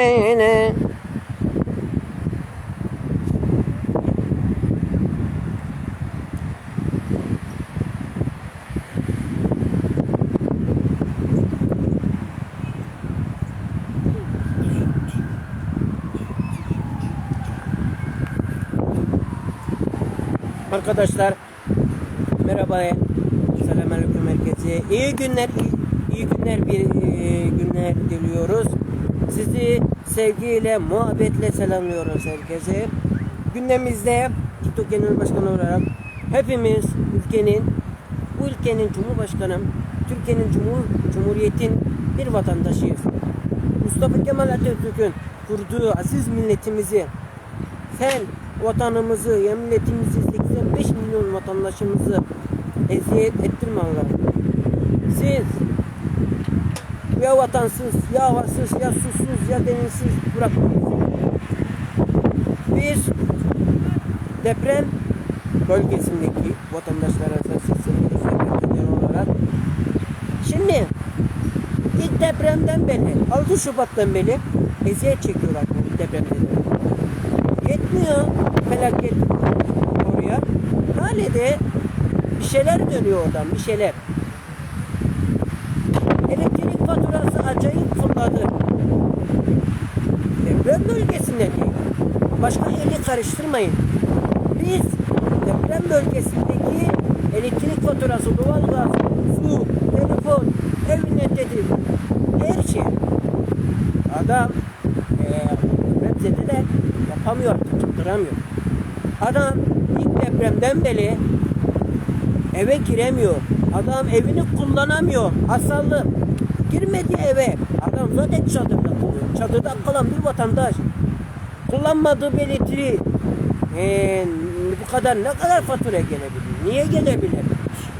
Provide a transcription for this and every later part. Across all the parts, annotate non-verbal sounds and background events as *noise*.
Yine. Arkadaşlar merhaba. Selamünaleyküm herkese. İyi günler, iyi, iyi günler bir e, günler diliyoruz. Sizi sevgiyle, muhabbetle selamlıyoruz herkese. Gündemimizde TikTok Genel Başkanı olarak hepimiz ülkenin, bu ülkenin Cumhurbaşkanı, Türkiye'nin Cumhur, Cumhuriyet'in bir vatandaşıyız. Mustafa Kemal Atatürk'ün kurduğu aziz milletimizi sen vatanımızı, ya milletimizi 85 milyon vatandaşımızı eziyet ettirme Allah'ım. Siz ya vatansız, ya havasız, ya susuz, ya denizsiz bırakmayın. Biz deprem bölgesindeki vatandaşlara sesleniyoruz olarak. Şimdi ilk depremden beri, 6 Şubat'tan beri eziyet çekiyorlar bu depremde. Yetmiyor felaket oraya. Hale de bir şeyler dönüyor oradan, bir şeyler. Elektrik acayip fırladı. Deprem bölgesinde değil. Başka eli karıştırmayın. Biz deprem bölgesindeki elektrik faturası, doğalgaz, su, telefon, ev netleri, her şey. Adam depremzedeler yapamıyor, tutturamıyor. Adam ilk depremden beri eve giremiyor. Adam evini kullanamıyor. Hastalı. Girmedi eve. Adam zaten çadırda kalıyor. Çadırda kalan bir vatandaş. Kullanmadığı belirtili ee, bu kadar ne kadar fatura gelebilir? Niye gelebilir?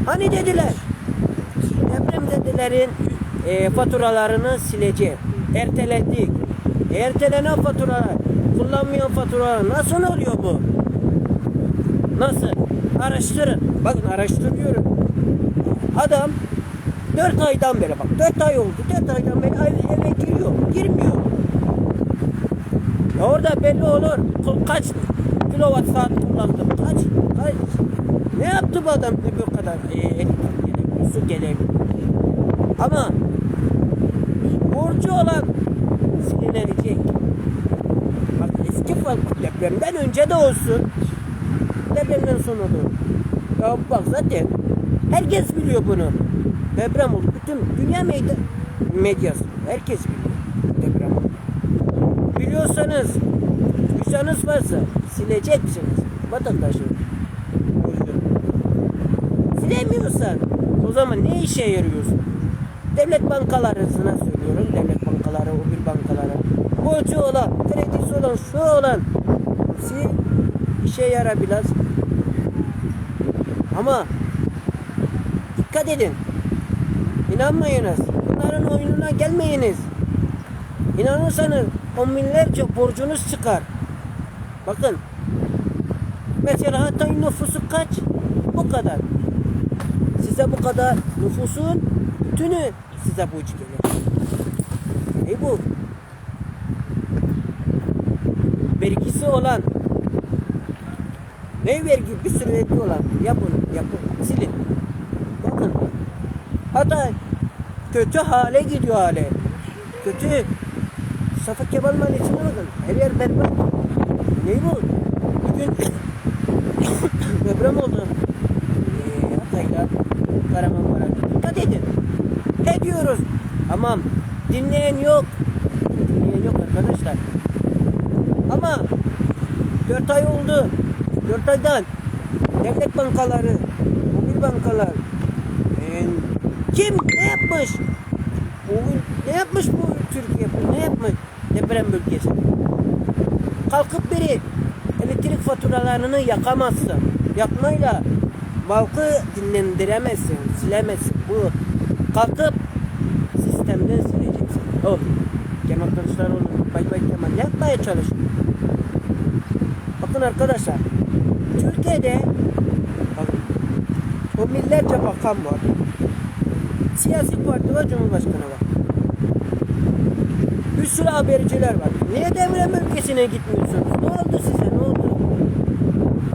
Hani dediler depremzedelerin e, faturalarını sileceğim. Erteledik. Ertelenen faturalar, kullanmayan faturalar nasıl oluyor bu? Nasıl? Araştırın. Bakın araştırıyorum. Adam 4 aydan beri bak 4 ay oldu. 4 aydan beri eve, giriyor. Girmiyor. Ya orada belli olur. Kaç kilowatt saat kullandım. Kaç? Kaç? Ne yaptı bu adam bu kadar e, elektrik su gelebiliyor. Ama borcu olan silinecek. Bak eski depremden önce de olsun. Depremden sonra da. Ya bak zaten herkes biliyor bunu. Deprem oldu. Bütün dünya medya, medyası. Herkes biliyor. Deprem oldu. Biliyorsanız, vicdanınız varsa sileceksiniz. Vatandaşın. borcunu. Silemiyorsan o zaman ne işe yarıyorsun? Devlet bankalarına söylüyorum. Devlet bankaları, o bir bankaları. Borcu olan, kredisi olan, şu olan hepsi işe yarabilir. Ama dikkat edin. İnanmayınız. Bunların oyununa gelmeyiniz. İnanırsanız on binlerce borcunuz çıkar. Bakın. Mesela Hatay nüfusu kaç? Bu kadar. Size bu kadar nüfusun tünü size borç gelir. Ne bu? Vergisi olan ne vergi bir sürü vergi olan yapın yapın silin. Hatay kötü hale gidiyor hale. Kötü. Mustafa Kemal Mahallesi'ne bakın. Her yer berbat. Ne bu? Bugün *coughs* deprem oldu. Ee, Hatay'da Kahramanmaraş'ta. Dikkat edin. Ne diyoruz? Tamam. Dinleyen yok. Dinleyen yok arkadaşlar. Ama 4 ay oldu. 4 aydan devlet bankaları, mobil bankalar kim ne yapmış? Bu, ne yapmış bu Türkiye? Bu ne yapmış? Deprem bölgesi. Kalkıp biri elektrik faturalarını yakamazsın. Yakmayla halkı dinlendiremezsin, silemezsin. Bu kalkıp sistemden sileceksin. O Kemal Kılıçdaroğlu bay bay Kemal yapmaya çalışıyor? Bakın arkadaşlar Türkiye'de bakın, o millerce bakan var. Siyasi parti var, cumhurbaşkanı var. Bir sürü haberciler var. Niye deprem bölgesine gitmiyorsunuz? Ne oldu size? Ne oldu?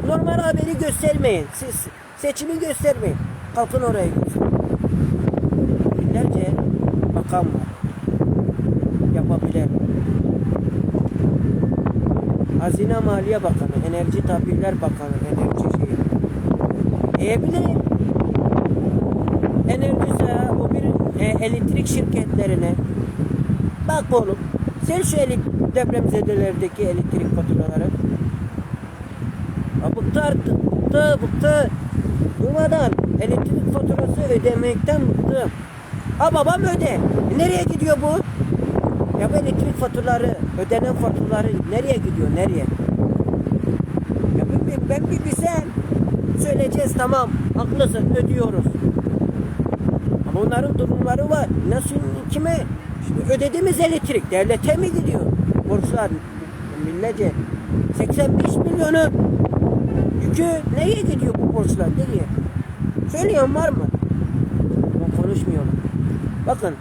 Normal haberi göstermeyin. Siz seçimi göstermeyin. Kalkın oraya gösterin. Binlerce makam var. Yapabilir. Hazine Maliye Bakanı, Enerji Tabirler Bakanı, Enerji şeyi. Diyebilir. Enerjisa o bir e, elektrik şirketlerine. Bak oğlum sen şu elek, depremzedelerdeki elektrik faturaları. Bıktı artık bıktı bıktı durmadan elektrik faturası ödemekten bıktım. Ha babam öde. Nereye gidiyor bu? Ya bu elektrik faturaları ödenen faturaları nereye gidiyor nereye? Ya ben, ben bir bilsem söyleyeceğiz tamam haklısın ödüyoruz onların durumları var. Nasıl kime? Şimdi ödediğimiz elektrik devlete mi gidiyor? Borçlar millete 85 milyonu yükü neye gidiyor bu borçlar? Nereye? Söyleyen var mı? Ama konuşmuyorlar. Bakın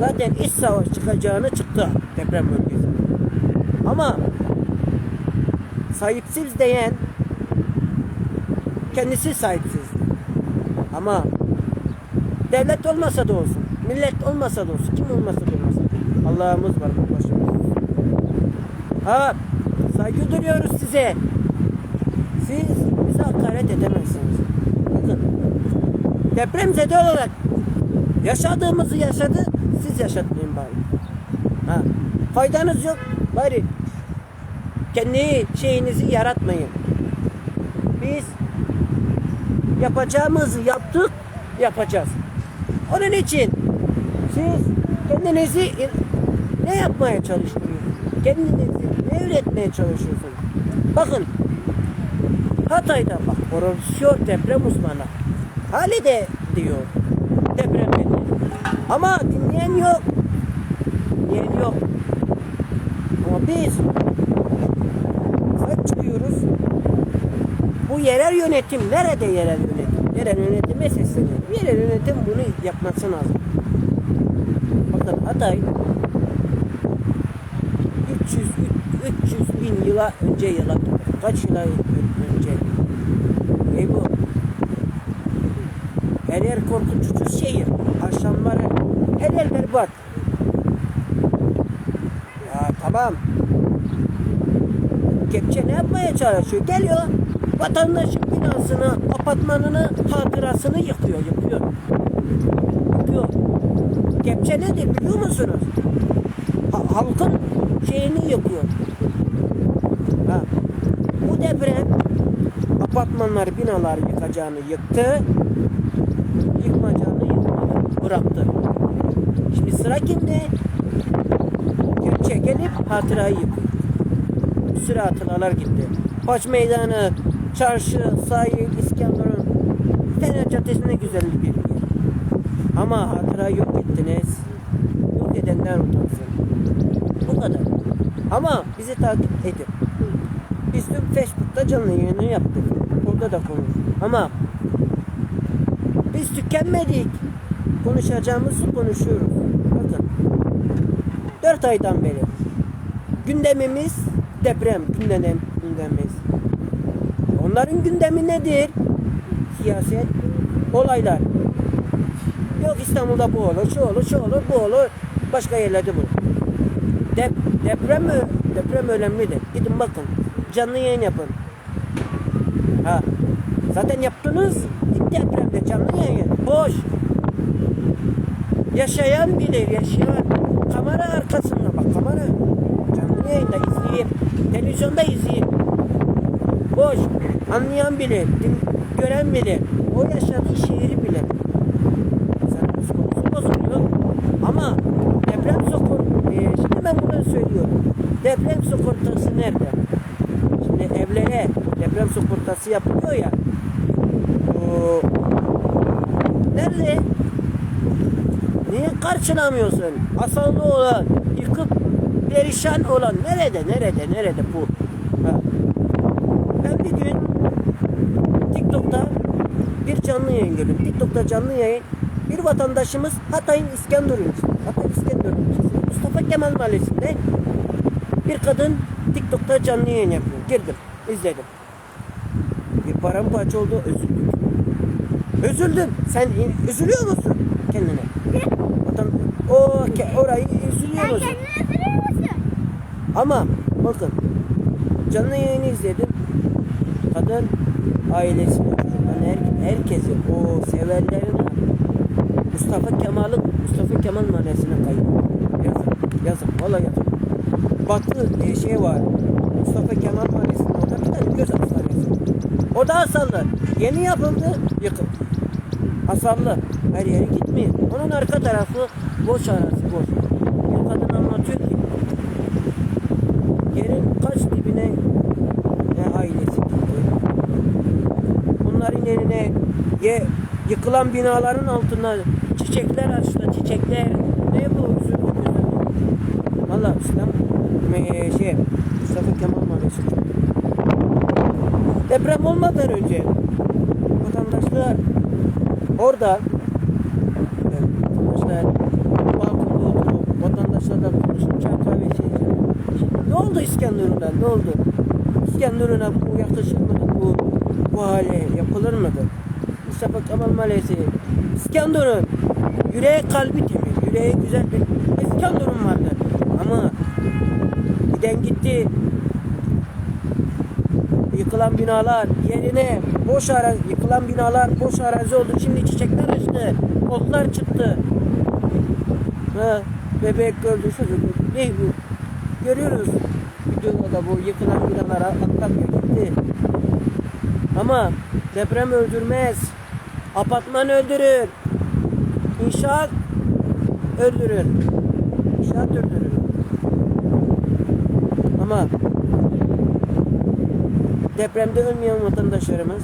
zaten iç savaş çıkacağını çıktı deprem bölgesinde. Ama sahipsiz diyen kendisi sahipsiz. Ama devlet olmasa da olsun, millet olmasa da olsun, kim olmasa da olmasın. Allah'ımız var bu başımızda. Ha, saygı duyuyoruz size. Siz bize hakaret edemezsiniz. Bakın, depremzede olarak yaşadığımızı yaşadı, siz yaşatmayın bari. Ha, faydanız yok, bari kendi şeyinizi yaratmayın. Biz yapacağımızı yaptık, yapacağız. Onun için siz kendinizi ne yapmaya çalışıyorsunuz? Kendinizi ne üretmeye çalışıyorsunuz? Bakın Hatay'da bak profesör deprem uzmanı hali de diyor deprem dedi. Ama dinleyen yok. Dinleyen yok. Ama biz sahip çıkıyoruz. Bu yerel yönetim nerede yerel yönetim? Yerel yönetime sesleniyorum. Yerel yönetim bunu yapması lazım. Bakın Hatay 300 300 bin yıla önce yıla kaç yıla önce ne bu? Her yer korkutucu şehir. Akşamları her yer berbat. Ya tamam. Kepçe ne yapmaya çalışıyor? Geliyor vatandaşın binasını, apartmanını, hatırasını yıkıyor, yıkıyor. Yıkıyor. Kepçe nedir biliyor musunuz? Ha- halkın şeyini yıkıyor. Ha. Bu deprem apartmanları, binaları yıkacağını yıktı. Yıkmayacağını bıraktı. Şimdi sıra kimde? Kepçe gelip hatırayı yıkıyor. Bir sürü gitti. Baş meydanı, çarşı, sahil, İskenderun, Fener Caddesi ne güzel bir yer. Ama hatıra yok ettiniz. Yok edenler utansın. Bu kadar. Ama bizi takip edin. Biz dün Facebook'ta canlı yayını yaptık. Orada da konuştuk. Ama biz tükenmedik. Konuşacağımızı konuşuyoruz. Bakın. 4 aydan beri gündemimiz deprem gündem. Onların gündemi nedir? Siyaset, olaylar. Yok İstanbul'da bu olur, şu olur, şu olur, bu olur. Başka yerlerde bu. Dep deprem mi? Deprem önemlidir. Gidin bakın. Canlı yayın yapın. Ha. Zaten yaptınız. Depremde canlı yayın. Boş. Yaşayan bilir, yaşayan. Kamera arkasında bak kamera. Canlı yayında izleyeyim. Televizyonda izleyeyim. Boş. Anlayan bilir. gören bilir. O yaşadığı şehri bilir. Sen psikolojisi bozuluyor. Ama deprem sokor... Ee, şimdi ben bunu söylüyorum. Deprem sigortası nerede? Şimdi evlere deprem sigortası yapılıyor ya. O, nerede? Niye karşılamıyorsun? Asallı olan, yıkıp perişan olan nerede, nerede, nerede bu? Ha. Ben bir gün TikTok'ta bir canlı yayın gördüm. TikTok'ta canlı yayın bir vatandaşımız Hatay'ın İskenderun. Hatay İskenderun. Mustafa Kemal Mahallesi'nde bir kadın TikTok'ta canlı yayın yapıyor. Girdim, izledim. Bir paramparça oldu, üzüldüm. Üzüldüm. Sen üzülüyor musun kendine? Vatan, o orayı üzülüyor Sen musun? kendini ısırıyor musun? Ama bakın canlı yayını izledim. Kadın ailesini, herkesi, o severlerini Mustafa Kemal'ın Mustafa Kemal mahallesine kayıp. Yazık, yazık, valla yazık. Batı e, şey var. Mustafa Kemal mahallesinde orada bir tane göz hastanesi. O da hasarlı. Yeni yapıldı, yıkıldı. Hasarlı. Her yere gitmiyor. Onun arka tarafı boş arazi, boş. Bir kadın anlatıyor ki yerin kaç dibine ne ailesi gitti. Bunların yerine ye, yıkılan binaların altına çiçekler açtı. Çiçekler ne bu? Üzüldüm üzüldüm. Valla İslam me- şey Mustafa Kemal Mahallesi. Deprem olmadan önce vatandaşlar orada vatandaşlar balkonda oturup vatandaşlarla konuşup çay kahve içecek. Ne oldu İskenderun'da? Ne oldu? İskenderun'a bu yaklaşır mıydı? Bu, bu hale yapılır mıydı? Mustafa Kemal Mahallesi. İskenderun. Yüreği kalbi temiz. Yüreği güzel bir İskenderun vardı. Ama giden gitti. Yıkılan binalar yerine boş arazi, yıkılan binalar boş arazi oldu. Şimdi çiçekler açtı. Otlar çıktı. Ha, bebek gördü, çocuk. Ne bu? Görüyoruz. Videoda da bu yıkılan binalar atlamıyor gitti. Ama deprem öldürmez. Apartman öldürür. İnşaat öldürür. İnşaat öldürür. Ama depremde ölmeyen vatandaşlarımız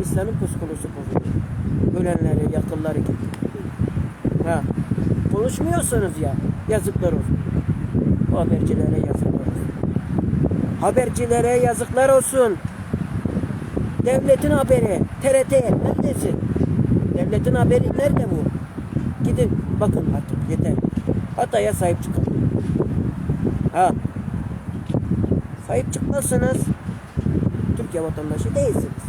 İslam'ın psikolojisi bozuluyor. Ölenleri, yakınları gitti. Ha. Konuşmuyorsunuz ya. Yazıklar olsun. Bu habercilere yazıklar olsun. Habercilere yazıklar olsun. Devletin haberi. TRT neredesin? Devletin haberi nerede bu? Gidin bakın artık yeter. Hatay'a sahip çıkın. Ha. Sahip çıkmazsanız Türkiye vatandaşı değilsiniz.